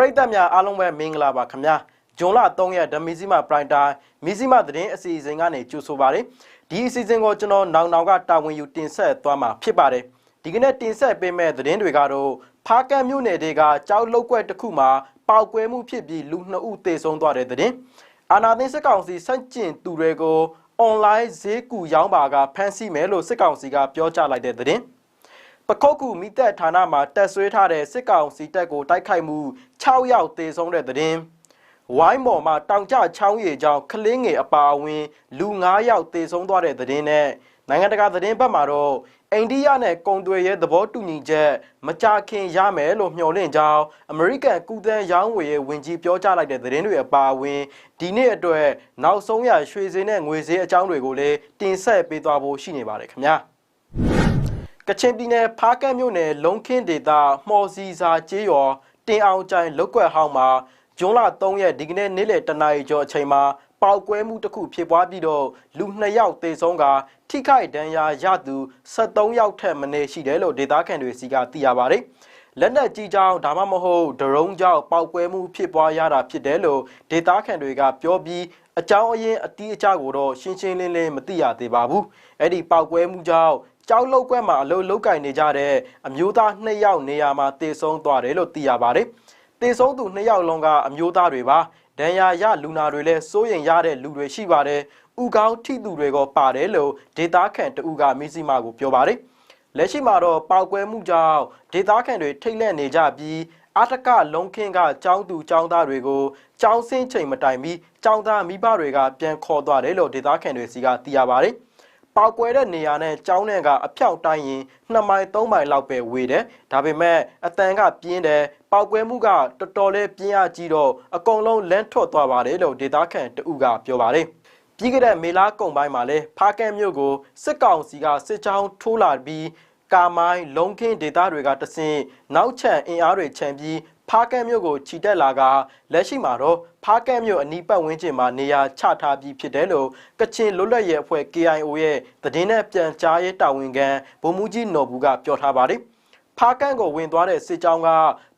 ရိသတ်များအားလုံးပဲမင်္ဂလာပါခင်ဗျာဂျွန်လ3ရက်ဓမီစီမာပရိုင်တာမီစီမာသတင်းအစီအစဉ်ကနေကြိုဆိုပါရစေဒီအစီအစဉ်ကိုကျွန်တော်နောင်နောင်ကတာဝန်ယူတင်ဆက်သွားမှာဖြစ်ပါတယ်ဒီကနေ့တင်ဆက်ပေးမယ့်သတင်းတွေကတော့ဖားကန့်မြို့နယ်တွေကကြောက်လုတ်ကွက်တစ်ခုမှာပေါက်ကွဲမှုဖြစ်ပြီးလူနှစ်ဦးသေဆုံးသွားတဲ့သတင်းအာနာသိန်းစစ်ကောင်စီစန့်ကျင်သူတွေကိုအွန်လိုင်းဈေးကူရောင်းပါကဖမ်းဆီးမယ်လို့စစ်ကောင်စီကပြောကြားလိုက်တဲ့သတင်း ပခုတ်ကူမိသက်ဌာနမှာတက်ဆွေးထားတဲ့စစ်ကောင်စီတပ်ကိုတိုက်ခိုက်မှု6ယောက်သေဆုံးတဲ့တဲ့င်းဝိုင်းမော်မှာတောင်ကျချောင်းရည်ကြောင့်ကလင်းငယ်အပါအဝင် လူ9ယောက်သေဆုံးသွားတဲ့တဲ့င်းနဲ့နိုင်ငံတကာသတင်းဘက်မှာတော့အိန္ဒိယနဲ့ကုံသွေရဲ့သဘောတူညီချက်မကြခင်ရမယ်လို့မျှော်လင့်ကြောင်းအမေရိကန်ကုသန်းရောင်းဝယ်ရေးဝန်ကြီးပြောကြားလိုက်တဲ့သတင်းတွေအပါအဝင်ဒီနေ့အတွက်နောက်ဆုံးရရွှေစင်းနဲ့ငွေစည်းအကြောင်းတွေကိုလည်းတင်ဆက်ပေးသွားဖို့ရှိနေပါတယ်ခင်ဗျာ ကချင်ပြည်နယ်ဖားကန့်မြို့နယ်လုံခင်းဒေသမှော်စီစာကျေးရွာတင်အောင်ကျိုင်လုတ်ကွက်ဟောင်းမှာဂျွန်လ3ရက်ဒီကနေ့နေ့လယ်တနာရီကျော်အချိန်မှာပေါက်ကွဲမှုတစ်ခုဖြစ်ပွားပြီးတော့လူ2ယောက်သေဆုံးကထိခိုက်ဒဏ်ရာရသူ73ယောက်ထက်မနည်းရှိတယ်လို့ဒေသခံတွေစီကသိရပါတယ်။လက်နက်ကြီးကြောင်းဒါမှမဟုတ်ဒရုန်းကြောင်းပေါက်ကွဲမှုဖြစ်ပွားရတာဖြစ်တယ်လို့ဒေသခံတွေကပြောပြီးအကြောင်းအရင်းအတီးအကျကိုတော့ရှင်းရှင်းလင်းလင်းမသိရသေးပါဘူး။အဲ့ဒီပေါက်ကွဲမှုကြောင့် ကြောက်လုတ်ကွက်မှာအလုပ်လုပ်ကင်နေကြတဲ့အမျိုးသား2ယောက်နေရာမှာတေဆုံးသွားတယ်လို့သိရပါတယ်။တေဆုံးသူ2ယောက်လုံးကအမျိုးသားတွေပါ။ဒဏ်ရာရလူနာတွေလည်းစိုးရင်ရတဲ့လူတွေရှိပါတယ်။ဥကောင်းထိသူတွေကပါတယ်လို့ဒေတာခန်တူကမီစီမာကိုပြောပါတယ်။လက်ရှိမှာတော့ပေါက်ကွဲမှုကြောင့်ဒေတာခန်တွေထိတ်လန့်နေကြပြီးအတကလုံးခင်းကចောင်းသူចောင်းသားတွေကိုចောင်းစင်းချိန်မတိုင်ပြီးចောင်းသားမိဘတွေကပြန်ခေါ်သွားတယ်လို့ဒေတာခန်တွေစီကသိရပါတယ်။ ပေါက်ကွဲတဲ့နေရာနဲ့ကျောင်းနဲ့ကအဖြောက်တိုင်းရင်2မိုင်3မိုင်လောက်ပဲဝေတယ်ဒါပေမဲ့အတန်ကပြင်းတယ်ပေါက်ကွဲမှုကတော်တော်လေးပြင်းအားကြီးတော့အကုန်လုံးလန့်ထွက်သွားပါတယ်လို့ဒေတာခန်တူကပြောပါတယ်ပြီးခဲ့တဲ့မေလာကုံပိုင်းမှာလဲဖားကဲမြို့ကိုစစ်ကောင်စီကစစ်ကြောင်းထိုးလာပြီးကာမိုင်းလုံခင်းဒေတာတွေကတဆင့်နောက်ချန်အင်အားတွေခြံပြီး ဖားကဲမြို့ကိုခြိတက်လာကလက်ရှိမှာတော့ဖားကဲမြို့အနီးပတ်ဝန်းကျင်မှာနေရာချထားပြီးဖြစ်တယ်လို့ကချင်လွတ်လပ်ရေးအဖွဲ့ KIO ရဲ့သတင်းနဲ့ပြန်ကြားရေးတာဝန်ခံဗိုလ်မှူးကြီးနော်ဘူးကပြောထားပါတယ်။ဖားကန့်ကိုဝင်သွားတဲ့စစ်ကြောင်းက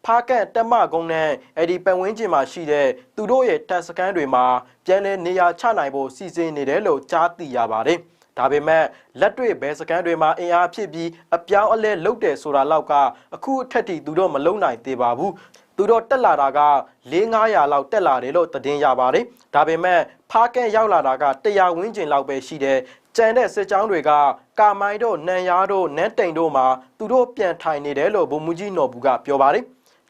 ဖားကန့်တက်မကုန်းနဲ့အဲ့ဒီပတ်ဝန်းကျင်မှာရှိတဲ့သူတို့ရဲ့တပ်စခန်းတွေမှာပြန်လည်နေရာချနိုင်ဖို့စီစဉ်နေတယ်လို့ကြားသိရပါတယ်။ဒါပေမဲ့လက်တွေ့ဘဲစကန်တွေမှာအင်အားဖြစ်ပြီးအပြောင်းအလဲလုပ်တယ်ဆိုတာလောက်ကအခုအထက်ထိသူတို့မလုံနိုင်သေးပါဘူး သူတို့တက်လာတာက4-500လောက်တက်လာတယ်လို့သတင်းရပါတယ်ဒါပေမဲ့ဖားကဲရောက်လာတာက100ဝန်းကျင်လောက်ပဲရှိတယ်ကျန်တဲ့စစ်ကြောင်းတွေကကာမိုင်းတို့နန်ရားတို့နန်းတိန်တို့မှာသူတို့ပြန်ထိုင်နေတယ်လို့ဗိုလ်မှူးကြီးနော်ဘူးကပြောပါတယ်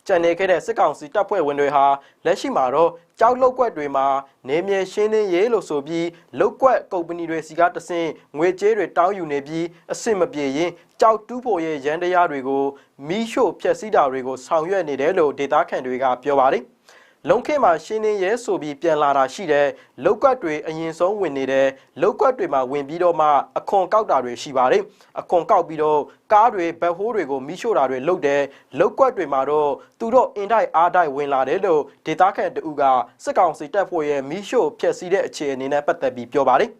ကျန်နေခဲ့တဲ့စစ်ကောင်စီတပ်ဖွဲ့ဝင်တွေဟာလက်ရှိမှာတော့ ကြောက်လုတ်ကွက်တွေမှာနေမြေရှင်းလင်းရေးလို့ဆိုပြီးလုတ်ကွက်ကုမ္ပဏီတွေစီကတဆင့်ငွေကြေးတွေတောင်းယူနေပြီးအစ်စ်မပြေရင်ကြောက်တူးဖို့ရဲ့ရန်တရားတွေကိုမီးရှို့ဖျက်ဆီးတာတွေကိုဆောင်ရွက်နေတယ်လို့ဒေတာခန်တွေကပြောပါတယ် လုံခေမှာရှင်းနေရဲဆိုပြီးပြန်လာတာရှိတယ်လောက်ကွက်တွေအရင်ဆုံးဝင်နေတယ်လောက်ကွက်တွေမှာဝင်ပြီးတော့မှအခွန်ကောက်တာတွေရှိပါတယ်အခွန်ကောက်ပြီးတော့ကားတွေဘက်ဟိုးတွေကိုမိရှို့တာတွေလုပ်တယ်လောက်ကွက်တွေမှာတော့သူတို့အင်တိုက်အားတိုက်ဝင်လာတယ်လို့ဒေတာခန်တူကစစ်ကောင်စီတပ်ဖွဲ့ရဲ့မိရှို့ဖျက်ဆီးတဲ့အခြေအနေနဲ့ပတ်သက်ပြီးပြောပါတယ်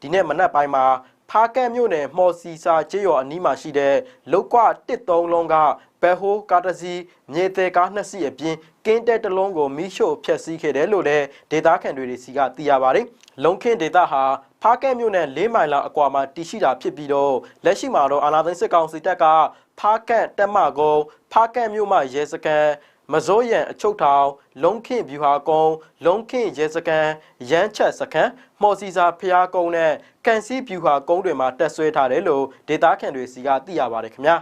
ဒီနေ့မနက်ပိုင်းမှာ ဖားကန့်မြို့နယ်မော်စီစာကျေးရွာအနီးမှာရှိတဲ့လုတ်ကွတစ်သုံးလုံးကဘက်ဟိုးကားတစ်စီးမြေသေးကားနှစ်စီးအပြင်ကင်းတဲ့တစ်လုံးကိုမိရှို့ဖျက်ဆီးခဲ့တယ်လို့လည်းဒေတာခန်တွေစီကသိရပါတယ်။လုံခင်းဒေတာဟာဖားကန့်မြို့နယ်၄မိုင်လောက်အကွာမှာတည်ရှိတာဖြစ်ပြီးတော့လက်ရှိမှာတော့အာနာသိန်းစစ်ကောင်စီတပ်ကဖားကန့်တက်မကုန်းဖားကန့်မြို့မှာရဲစခန်း မစိုးရန်အချုပ်ထောင်လုံခင့်ဗျူဟာကုန်းလုံခင့်ရဲစခန်းရမ်းချက်စခန်းမော်စီစာဖျားကုန်းနဲ့ကန်စီဗျူဟာကုန်းတွေမှာတက်ဆွဲထားတယ်လို့ဒေတာခန်တွေစီကသိရပါတယ်ခင်ဗျာ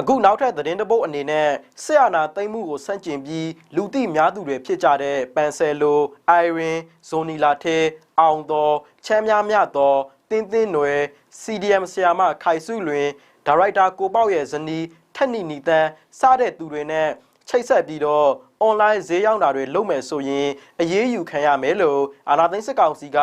အခုနောက်ထပ်သတင်းတပုတ်အနေနဲ့ဆက်အာနာသိမ့်မှုကိုဆန့်ကျင်ပြီးလူသိများသူတွေဖြစ်ကြတဲ့ပန်ဆယ်လိုအိုင်ရင်ဇိုနီလာထေအောင်တော်ချမ်းများမြတော်တင်းတင်းနွယ် CDM ဆရာမခိုင်စုလွင်ဒါရိုက်တာကိုပေါ့ရဲ့ဇနီး ထက်နီနီတန်းစတဲ့သူတွေနဲ့ချိတ်ဆက်ပြီးတော့ online ဈေးရောက်တာတွေလုပ်မယ်ဆိုရင်အရေးယူခံရမယ်လို့အာနာသိန်းစစ်ကောင်စီက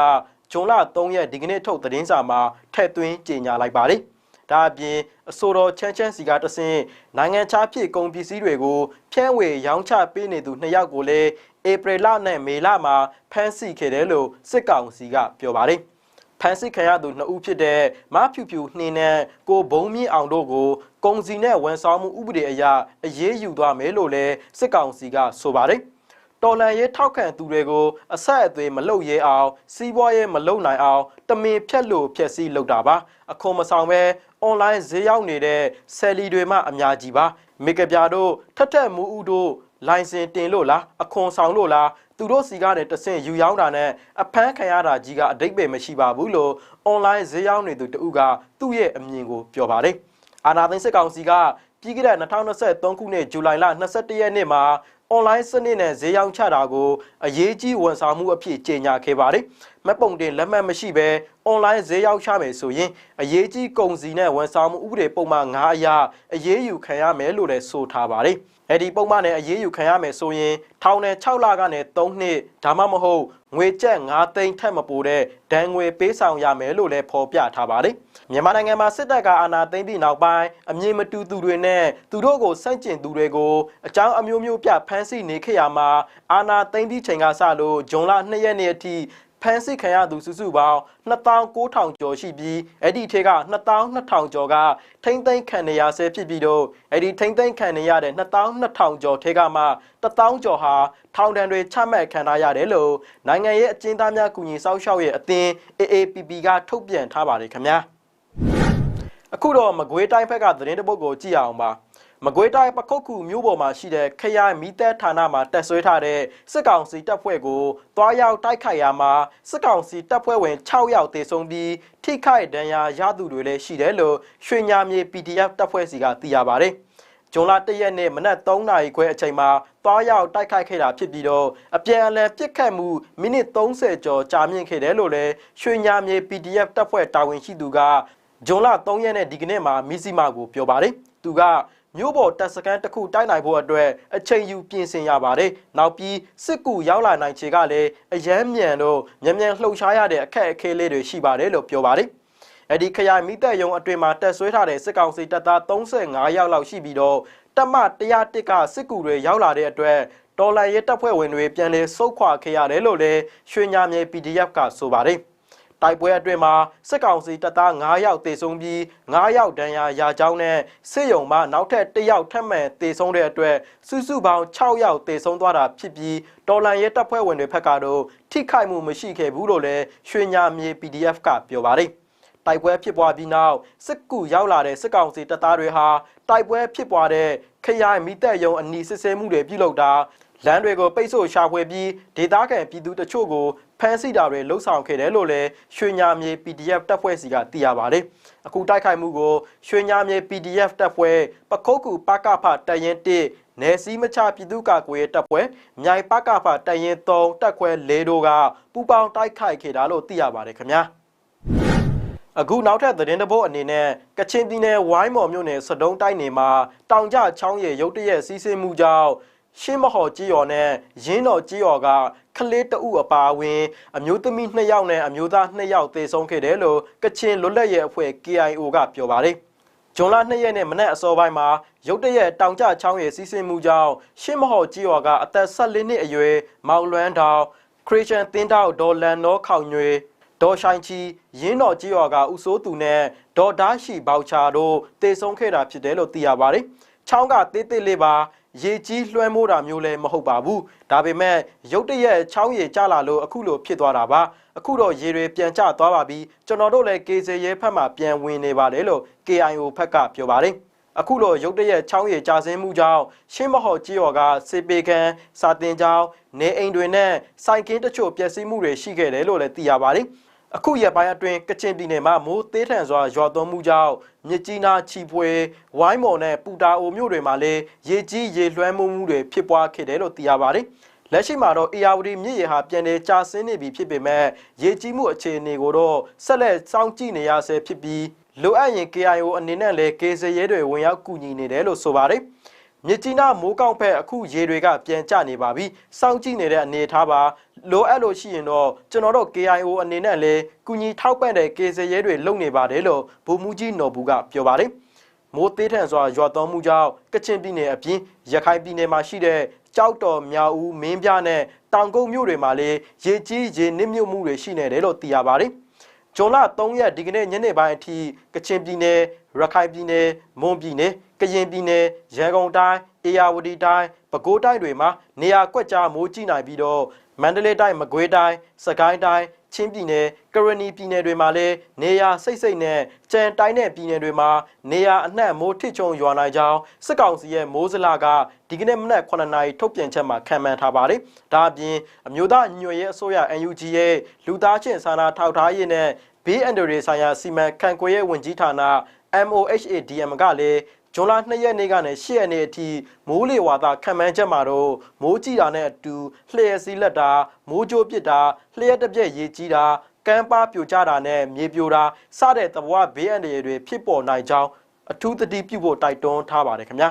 ဂျွန်လ3ရက်ဒီကနေ့ထုတ်သတင်းစာမှာထည့်သွင်းကြေညာလိုက်ပါတယ်။ဒါအပြင်အဆိုတော်ချမ်းချမ်းစီကတဆင့်နိုင်ငံခြားဖြစ်ကုန်ပစ္စည်းတွေကိုဖြန့်ဝေရောင်းချပေးနေသူနှစ်ယောက်ကိုလည်းဧပြီလနဲ့မေလမှာဖမ်းဆီးခဲ့တယ်လို့စစ်ကောင်စီကပြောပါတယ်။ ဖဖမ်းဆီးခံရသူနှစ်ဦးဖြစ်တဲ့မဖြူဖြူနှင်းနဲ့ကိုဘုံမြင့်အောင်တို့ကိုကုံစီနဲ့ဝန်ဆောင်မှုဥပဒေအရအရေးယူသွားမယ်လို့လည်းစစ်ကောင်စီကဆိုပါတယ်တော်လန်ရေးထောက်ခံသူတွေကိုအဆက်အသွေးမလုပ်ရဲအောင်စီးပွားရေးမလုပ်နိုင်အောင်တမင်ဖြတ်လို့ဖြက်စီးလုပ်တာပါအခွန်မဆောင်ပဲအွန်လိုင်းဈေးရောက်နေတဲ့ဆယ်လီတွေမှအများကြီးပါမေကပြာတို့ထက်ထက်မူဦးတို့လိုင်စင်တင်လို့လားအခွန်ဆောင်လို့လား သူတို့စီကနေတဆင့်ယူရောက်တာနဲ့အဖမ်းခံရတာကြီးကအတိတ်ပဲမရှိပါဘူးလို့အွန်လိုင်းဈေးရောက်နေသူတဦးကသူ့ရဲ့အမြင်ကိုပြောပါတယ်အာနာသိန်းစစ်ကောင်စီကပြီးခဲ့တဲ့2023ခုနှစ်ဇူလိုင်လ22ရက်နေ့မှာအွန်လိုင်းစနစ်နဲ့ဈေးရောင်းချတာကိုအရေးကြီးဝန်ဆောင်မှုအဖြစ်ကြေညာခဲ့ပါတယ်။မက်ပုံတင်လက်မှတ်မရှိဘဲအွန်လိုင်းဈေးရောင်းချမယ်ဆိုရင်အရေးကြီးကုန်စည်နဲ့ဝန်ဆောင်မှုဥပဒေပုံမှန်9အရအရေးယူခံရမယ်လို့လည်းဆိုထားပါတယ်။ အဲ့ဒီပုံမှန်နဲ့အရေးယူခံရမယ်ဆိုရင်ထောင်နဲ့6လကနေ3နှစ်ဒါမှမဟုတ်ငွေကျပ်9သိန်းထက်မပိုတဲ့ဒဏ်ငွေပေးဆောင်ရမယ်လို့လည်းဖော်ပြထားပါတယ်။မြန်မာနိုင်ငံမှာစစ်တပ်ကအာဏာသိမ်းပြီးနောက်ပိုင်းအမြင်မတူသူတွေနဲ့သူတို့ကိုစန့်ကျင်သူတွေကိုအကြောင်းအမျိုးမျိုးပြဖမ်းဆီးနေခဲ့ရမှာအာဏာသိမ်းပြီးချိန်ကစလို့ဂျွန်လ2ရက်နေ့အထိ ဖမ်းဆီးခံရသူစုစုပေါင်း2900ကျော်ရှိပြီးအဲ့ဒီထဲက2200ကျော်ကထိမ့်သိမ်းခံနေရဆဲဖြစ်ပြီးတော့အဲ့ဒီထိမ့်သိမ်းခံနေရတဲ့2200ကျော်ထဲကမှ1000ကျော်ဟာထောင်ဒဏ်တွေချမှတ်ခံထားရတယ်လို့နိုင်ငံရဲ့အကျဉ်းသားများကူညီစောင့်ရှောက်ရဲ့အသင်း AAPP ကထုတ်ပြန်ထားပါတယ်ခင်ဗျာအခုတော့မကွေးတိုင်းဘက်ကသတင်းတပုတ်ကိုကြည့်အောင်ပါ မကွေးတိုင်းပခုတ်ကူမြို့ပေါ်မှာရှိတဲ့ခရိုင်မီးတပ်ဌာနမှာတက်ဆွဲထားတဲ့စစ်ကောင်စီတပ်ဖွဲ့ကိုတွားရောက်တိုက်ခိုက်ရမှာစစ်ကောင်စီတပ်ဖွဲ့ဝင်6ယောက်သေဆုံးပြီးထိခိုက်ဒဏ်ရာရသူတွေလည်းရှိတယ်လို့ရွှေညာမြေ PDF တပ်ဖွဲ့စီကသိရပါတယ်။ဂျွန်လ၁ရက်နေ့မနက်3နာရီခွဲအချိန်မှာတွားရောက်တိုက်ခိုက်ခဲ့တာဖြစ်ပြီးတော့အပြန်အလှန်ပစ်ခတ်မှုမိနစ်30ကျော်ကြာမြင့်ခဲ့တယ်လို့လည်းရွှေညာမြေ PDF တပ်ဖွဲ့တာဝန်ရှိသူကဂျွန်လ3ရက်နေ့ဒီကနေ့မှာမီစီမာကိုပြောပါတယ်။သူက မြို့ပေါ်တပ်စခန်းတစ်ခုတိုက်နိုင်ဖို့အတွက်အချိန်ယူပြင်ဆင်ရပါတယ်။နောက်ပြီးစစ်ကူရောက်လာနိုင်ခြေကလည်းအယမ်းမြန်တော့မြန်မြန်လှုပ်ရှားရတဲ့အခက်အခဲလေးတွေရှိပါတယ်လို့ပြောပါတယ်။အဲ့ဒီခရိုင်မိသက်ယုံအတွင်မှာတက်ဆွဲထားတဲ့စစ်ကောင်စီတပ်သား35ယောက်လောက်ရှိပြီးတော့တပ်မ101ကစစ်ကူတွေရောက်လာတဲ့အတွက်ဒေါ်လာရဲတပ်ဖွဲ့ဝင်တွေပြန်လည်ဆုတ်ခွာခဲ့ရတယ်လို့လည်းရွှေညာမြေ PDF ကဆိုပါတယ်။ တိုက်ပွဲအတွင်းမှာစစ်ကောင်စီတပ်သား9ယောက်သေဆုံးပြီး9ယောက်ဒဏ်ရာရကြောင်းနဲ့စစ်ရုံမှာနောက်ထပ်1ယောက်ထပ်မံသေဆုံးတဲ့အတွက်စုစုပေါင်း6ယောက်သေဆုံးသွားတာဖြစ်ပြီးတော်လန်ရဲတပ်ဖွဲ့ဝင်တွေဘက်ကတော့ထိခိုက်မှုမရှိခဲ့ဘူးလို့လည်းရွှေညာမြေ PDF ကပြောပါတယ်တိုက်ပွဲဖြစ်ပွားပြီးနောက်စစ်ကူရောက်လာတဲ့စစ်ကောင်စီတပ်သားတွေဟာတိုက်ပွဲဖြစ်ပွားတဲ့ခရိုင်မိသက်ယုံအနီးစစ်ဆေးမှုတွေပြုလုပ်တာလမ်းတွေကိုပိတ်ဆို့ရှာဖွေပြီးဒေသခံပြည်သူတချို့ကို ဖမ်းဆီးတာတွေလှုပ်ဆောင်ခဲ့တယ်လို့လည်းရွှေညာမြေ PDF တပ်ဖွဲ့စီကသိရပါတယ်။အခုတိုက်ခိုက်မှုကိုရွှေညာမြေ PDF တပ်ဖွဲ့ပခုတ်ကူပကဖတရင်1နယ်စည်းမချပြည်သူ့ကာကွယ်တပ်ဖွဲ့မြိုင်ပကဖတရင်3တပ်ခွဲ၄တို့ကပူပေါင်းတိုက်ခိုက်ခဲ့တာလို့သိရပါတယ်ခင်ဗျာ။အခုနောက်ထပ်သတင်းတပုတ်အနေနဲ့ကချင်ပြည်နယ်ဝိုင်းမော်မြို့နယ်စတုံးတိုက်နယ်မှာတောင်ကျချောင်းရဲ့ရုတ်တရက်စီးဆင်းမှုကြောင့် ရှင်းမဟော်ကြီးရော်နဲ့ရင်းတော်ကြီးရော်ကကလေးတအုပ်အပါအဝင်အမျိုးသမီး2ယောက်နဲ့အမျိုးသား2ယောက်သေဆုံးခဲ့တယ်လို့ကချင်လွတ်လပ်ရေးအဖွဲ့ KIO ကပြောပါတယ်။ဂျွန်လ2ရက်နေ့မနက်အစောပိုင်းမှာရုတ်တရက်တောင်ကျချောင်းရဲ့စီးဆင်းမှုကြောင့်ရှင်းမဟော်ကြီးရော်ကအသက်14နှစ်အရွယ်မောင်လွမ်းတောင်ခရစ်ယာန်သင်းတောက်ဒေါ်လန်နောခေါင်ညွေဒေါ်ဆိုင်ချီရင်းတော်ကြီးရော်ကဥဆိုးသူနဲ့ဒေါ်ဒါရှိဘောက်ချာတို့တေဆုံးခဲ့တာဖြစ်တယ်လို့သိရပါတယ်။ချောင်းကတေးသေးလေးပါ ရေကြီးလွှမ်းမိုးတာမျိုးလည်းမဟုတ်ပါဘူးဒါပေမဲ့ရုတ်တရက်ချောင်းရေကျလာလို့အခုလိုဖြစ်သွားတာပါအခုတော့ရေတွေပြန်ကျသွားပါပြီကျွန်တော်တို့လည်းကေစေရဲဖက်မှာပြန်ဝင်နေပါတယ်လို့ KIO ဖက်ကပြောပါတယ်အခုလိုရုတ်တရက်ချောင်းရည်ကြာဆင်းမှုကြောင့်ရှင်းမဟော်ကြီးရော်ကစေပေခန်စာတင်ကျောင်းနေအိမ်တွေနဲ့စိုက်ကင်းတချို့ပျက်စီးမှုတွေရှိခဲ့တယ်လို့လည်းသိရပါတယ် အခုရက်ပိုင်းအတွင်းကချင်ပြည်နယ်မှာမိုးသေးထန်စွာရွာသွန်းမှုကြောင့်မြစ်ကြီးနားချီပွေဝိုင်းမော်နဲ့ပူတာအိုမြို့တွေမှာလည်းရေကြီးရေလွှမ်းမိုးမှုတွေဖြစ်ပွားခဲ့တယ်လို့သိရပါတယ်။လက်ရှိမှာတော့အေယာဝတီမြစ်ရေဟာပြန်လည်ကျဆင်းနေပြီဖြစ်ပေမဲ့ရေကြီးမှုအခြေအနေကိုတော့ဆက်လက်စောင့်ကြည့်နေရဆဲဖြစ်ပြီးလိုအပ်ရင် KIO အနေနဲ့လည်းကေစရဲတွေဝင်ရောက်ကူညီနေတယ်လို့ဆိုပါတယ်။ မြစ်ကြီးနားမိုးကောက်ဖက်အခုရေတွေကပြန်ကျနေပါပြီစောင့်ကြည့်နေတဲ့အနေထားပါလိုအပ်လို့ရှိရင်တော့ကျွန်တော်တို့ KIO အနေနဲ့လည်းကုညီထောက်ပံ့တဲ့ကေစရဲတွေလုပ်နေပါတယ်လို့ဗိုလ်မှူးကြီးနော်ဘူးကပြောပါတယ်မိုးသေးထန်စွာရွာသွန်းမှုကြောင့်ကချင်ပြည်နယ်အပြင်ရခိုင်ပြည်နယ်မှာရှိတဲ့ကြောက်တော်မြောက်ဦးမင်းပြနဲ့တောင်ကုန်းမြို့တွေမှာလည်းရေကြီးရေနစ်မြုပ်မှုတွေရှိနေတယ်လို့သိရပါတယ် ဇွန်လ3ရက်ဒီကနေ့ညနေပိုင်းအထိကချင်ပြည်နယ်ရခိုင်ပြည်နယ်မွန်ပြည်နယ်ကရင်ပြည်နယ်ရန်ကုန်တိုင်းအေရဝတီတိုင်းပဲခူးတိုင်းတွေမှာနေရာကွက်ကြားမိုးကြီးနိုင်ပြီးတော့မန္တလေးတိုင်းမကွေးတိုင်းစကိုင်းတိုင်း ချင်းပြည်နယ်ကရဏီပြည်နယ်တွေမှာလည်းနေရာစိတ်စိတ်နဲ့ကြံတိုင်းတဲ့ပြည်နယ်တွေမှာနေရာအနှံ့မိုးထစ်ချုံရွာနိုင်ကြောင်းစစ်ကောင်စီရဲ့မိုးစလာကဒီကနေ့မနက်9နာရီထုတ်ပြန်ချက်မှာခံမှန်းထားပါတယ်။ဒါအပြင်အမျိုးသားညွှန်ရဲအစိုးရ NUG ရဲ့လူသားချင်းစာနာထောက်ထားရေးနဲ့ဘေးအန္တရာယ်ဆိုင်ရာစီမံခန့်ခွဲရေးဝန်ကြီးဌာန MOHADM ကလည်း ဇွန်လ2ရက်နေ့ကနေ10ရက်နေ့အထိမိုးလေဝါသခံမှန်းချက်မှာတော့မိုးကြီးတာနဲ့အတူလျှက်စီးလက်တာမိုးကြိုးပစ်တာလျှက်တစ်ပြက်ရေကြီးတာကမ်းပါပြိုကျတာနဲ့မြေပြိုတာစတဲ့သဘောဘေးအန္တရာယ်တွေဖြစ်ပေါ်နိုင်ကြောင်းအထူးသတိပြုဖို့တိုက်တွန်းထားပါတယ်ခင်ဗျာ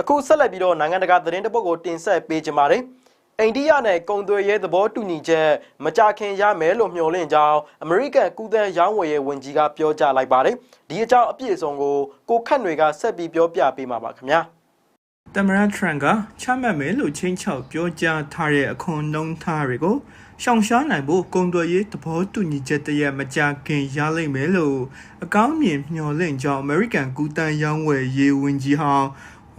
အခုဆက်လက်ပြီးတော့နိုင်ငံတကာသတင်းတစ်ပုဒ်ကိုတင်ဆက်ပေးကြပါမယ် အိန္ဒိယနဲ့ကုန်သွယ်ရေးသဘောတူညီချက်မကြခင်ရမယ်လို့မျှော်လင့်ကြောင်းအမေရိကန်ကုသရောင်းဝယ်ရေးဝန်ကြီးကပြောကြားလိုက်ပါတယ်။ဒီအကြောင်းအပြည့်အစုံကိုကိုခန့်တွေကဆက်ပြီးပြောပြပေးမှာပါခင်ဗျာ။တမရထရန်ကချမှတ်မယ်လို့ချင်းချောက်ပြောကြားထားတဲ့အခွန်နှုန်းထားတွေကိုရှောင်ရှားနိုင်ဖို့ကုန်သွယ်ရေးသဘောတူညီချက်တရက်မကြခင်ရလိမ့်မယ်လို့အကောင်းမြင်မျှော်လင့်ကြောင်း American ကူတန်ရောင်းဝယ်ရေးဝန်ကြီးဟောင်း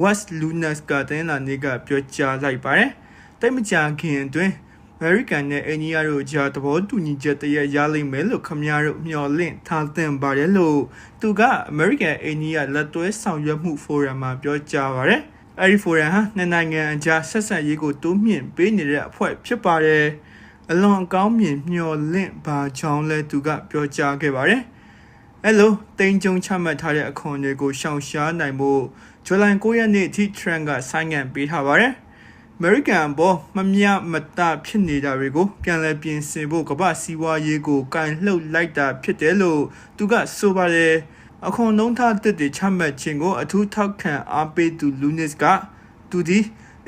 West Lunas ကတင်းလာနေကပြောကြားလိုက်ပါတယ်။ တိတ်မကြခင်အတွင်း American နဲ့အိန္ဒိယတို့ကြားသဘောတူညီချက်တရက်ရလိမ့်မယ်လို့ခမရတို့မျှော်လင့်ထားသင့်ပါတယ်လို့သူက American အိန္ဒိယလက်တွဲဆောင်ရွက်မှုဖိုရမ်မှာပြောကြားပါတယ်။အဲဒီဖိုရမ်ဟာနှစ်နိုင်ငံအကြားဆက်ဆံရေးကိုတိုးမြင့်ပေးနေတဲ့အဖွဲ့ဖြစ်ပါတယ်။အလွန်အကောင်းမြင်မျှော်လင့်ပါကြောင်းလည်းသူကပြောကြားခဲ့ပါတယ်။အဲလိုတင်ကြုံချမှတ်ထားတဲ့အခွန်တွေကိုရှောင်ရှားနိုင်ဖို့ဇူလိုင်9ရက်နေ့အထိ Trump ကဆိုင်းငံ့ပေးထားပါတယ်။ American ဘောမမြမတဖြစ်နေတာတွေကိုပြန်လည်ပြင်ဆင်ဖို့ကမ္ဘာစီးပွားရေးကိုကင်လှုပ်လိုက်တာဖြစ်တယ်လို့သူကဆိုပါတယ်။အခွန်နှုန်းထားတစ်တွေချမှတ်ခြင်းကိုအထူးထောက်ခံအားပေးသူ Lunis ကသူဒီ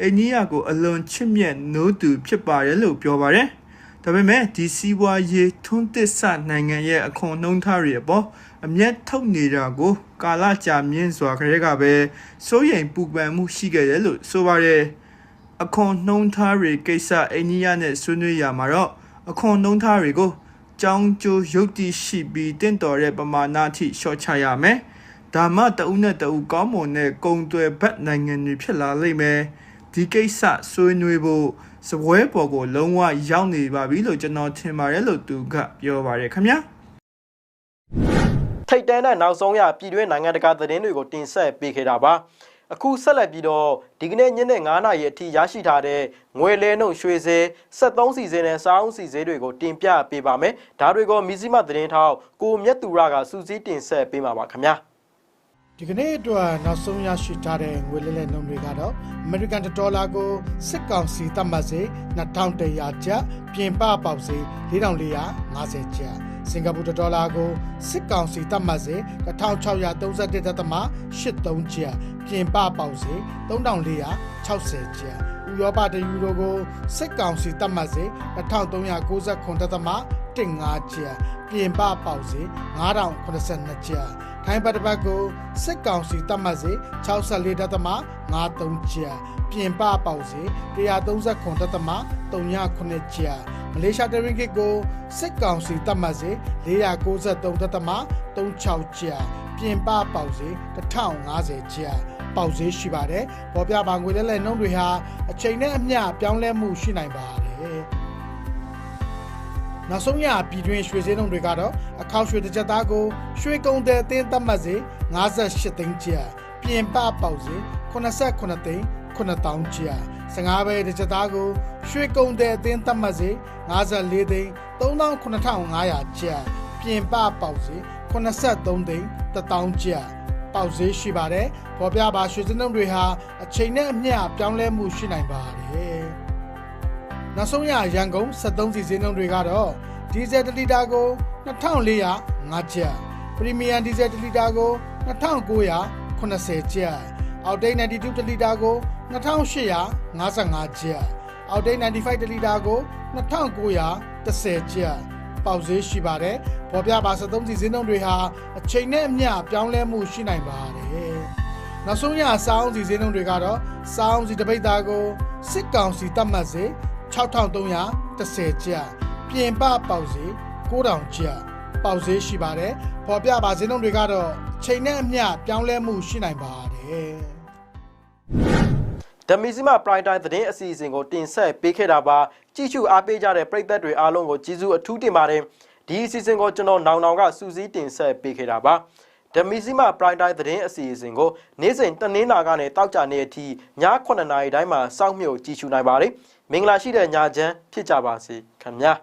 အိန္ဒိယကိုအလွန်ချစ်မြတ်နိုးသူဖြစ်ပါတယ်လို့ပြောပါတယ်။ဒါပေမဲ့ဒီစီးပွားရေးထွန်းသစ်ဆနိုင်ငံရဲ့အခွန်နှုန်းထားတွေအပေါ်အမျက်ထုတ်နေတာကို ကာလကြာမြင့်စွာခရဲကပဲစိုးရိမ်ပူပန်မှုရှိခဲ့တယ်လို့ဆိုပါတယ်။ အခွန်နှုန်းထားတွေကိစ္စအိန္ဒိယနဲ့ဆွေးနွေးရမှာတော့အခွန်နှုန်းထားတွေကိုကြောင်းကျိုးရုပ်တည်ရှိပြီးတင့်တော်တဲ့ပမာဏအထိလျှော့ချရမယ်။ဒါမှတအုပ်နဲ့တအုပ်ကောင်းမွန်တဲ့ကုံသွယ်ဘက်နိုင်ငံတွေဖြစ်လာလိမ့်မယ်။ဒီကိစ္စဆွေးနွေးဖို့စပွဲပေါ်ကိုလုံးဝရောက်နေပါပြီလို့ကျွန်တော်ထင်ပါတယ်လို့သူကပြောပါတယ်ခင်ဗျာ။ထိတ်တန်းတဲ့နောက်ဆုံးရပြည်တွင်းနိုင်ငံတကာသတင်းတွေကိုတင်ဆက်ပေးခဲ့တာပါ အခုဆက်လက်ပြီးတော့ဒီကနေ့ညနေ9နာရီအထိရရှိထားတဲ့ငွေလဲနှုန်းရွှေစဲ73စီစဲနဲ့စောင်းစီစဲတွေကိုတင်ပြပေးပါမယ်ဒါတွေကိုမီဇီမသတင်းထောက်ကိုမြတ်သူရကစူးစီးတင်ဆက်ပေးမှာပါခင်ဗျာဒီကနေ့အတွက်နောက်ဆုံးရရှိထားတဲ့ငွေလဲလှယ်နှုန်းတွေကတော့ American ဒေါ်လာကိုစစ်ကောင်စီသတ်မှတ်စေ2100ကျပ်ပြင်ပပေါက်စေ4450ကျပ် စင်ကာပူဒေါ်လာကိုစစ်ကောင်စီသတ်မှတ်စေ1631.83ကျပ်ပြင်ပပေါက်စေ3460ကျပ်ဥရောပတယူရိုကိုစစ်ကောင်စီသတ်မှတ်စေ1399.15ကျပ်ပြင်ပပေါက်စေ9082ကျပ် ထိုင်းဘတ်တစ်ပတ်ကိုစစ်ကောင်စီတတ်မှတ်စေ64.53ကျပ်ပြင်ပပေါက်စေ139.39ကျပ်မလေးရှားတရင်ကစ်ကိုစစ်ကောင်စီတတ်မှတ်စေ493.36ကျပ်ပြင်ပပေါက်စေ1050ကျပ်ပေါက်ဈေးရှိပါတယ်။ပေါ်ပြပါငွေလဲလဲနှုန်းတွေဟာအချိန်နဲ့အမျှပြောင်းလဲမှုရှိနိုင်ပါတယ်။ နောက်ဆုံးရပြည်တွင်းရွှေစည်းနှုန်းတွေကတော့အခောက်ရွှေတစ်ကြက်သားကိုရွှေကုံတဲ့အသင်းသတ်မှတ်စေ58သိန်းကျပ်ပြင်ပပေါက်စေ89သိန်း9000ကျပ်15ပဲတစ်ကြက်သားကိုရွှေကုံတဲ့အသင်းသတ်မှတ်စေ54သိန်း39,500ကျပ်ပြင်ပပေါက်စေ83သိန်း1000ကျပ်ပေါက်ဈေးရှိပါတယ်။ပေါ်ပြပါရွှေစည်းနှုန်းတွေဟာအချိန်နဲ့အမျှပြောင်းလဲမှုရှိနိုင်ပါတယ်။ နောက်ဆုံးရရန်ကုန်73စီစင်းနှုန်းတွေကတော့ဒီဇယ်1လီတာကို2405ကျပ်ပရီမီယံဒီဇယ်1လီတာကို2980ကျပ်အောက်တိတ်92တလီတာကို2855ကျပ်အောက်တိတ်95တလီတာကို2910ကျပ်ပေါက်ဈေးရှိပါတယ်။ပေါ်ပြပါ73စီဈေးနှုန်းတွေဟာအချိန်နဲ့အမျှပြောင်းလဲမှုရှိနိုင်ပါတယ်။နောက်ဆုံးရစောင်းစီဈေးနှုန်းတွေကတော့စောင်းစီတပိတ်သားကိုစစ်ကောင်စီတတ်မှတ်စေ 6310ကျပ်ပြင်ပပေါက်စေ9000ကျပ်ပေါက်ဈေးရှိပါတယ်ပေါ်ပြပါဈေးနှုန်းတွေကတော့ချိန်နဲ့အမျှပြောင်းလဲမှုရှိနိုင်ပါတယ်ဓမီစီမပရိုင်တိုင်းသတင်းအစီအစဉ်ကိုတင်ဆက်ပေးခဲ့တာပါကြည့်ရှုအားပေးကြတဲ့ပရိသတ်တွေအားလုံးကိုကျေးဇူးအထူးတင်ပါတယ်ဒီအစီအစဉ်ကိုကျွန်တော်နောင်နောင်ကစူးစီးတင်ဆက်ပေးခဲ့တာပါ ဓမီစီမပရိုင်တိုင်းသတင်းအစီအစဉ်ကိုနေ့စဉ်တနင်္လာကနေတောက်ကြနေအထိည9:00နာရီတိုင်းမှာစောင့်မျှော်ကြည့်ရှုနိုင်ပါတယ်မင်္ဂလာရှိတဲ့ညချမ်းဖြစ်ကြပါစေခင်ဗျာ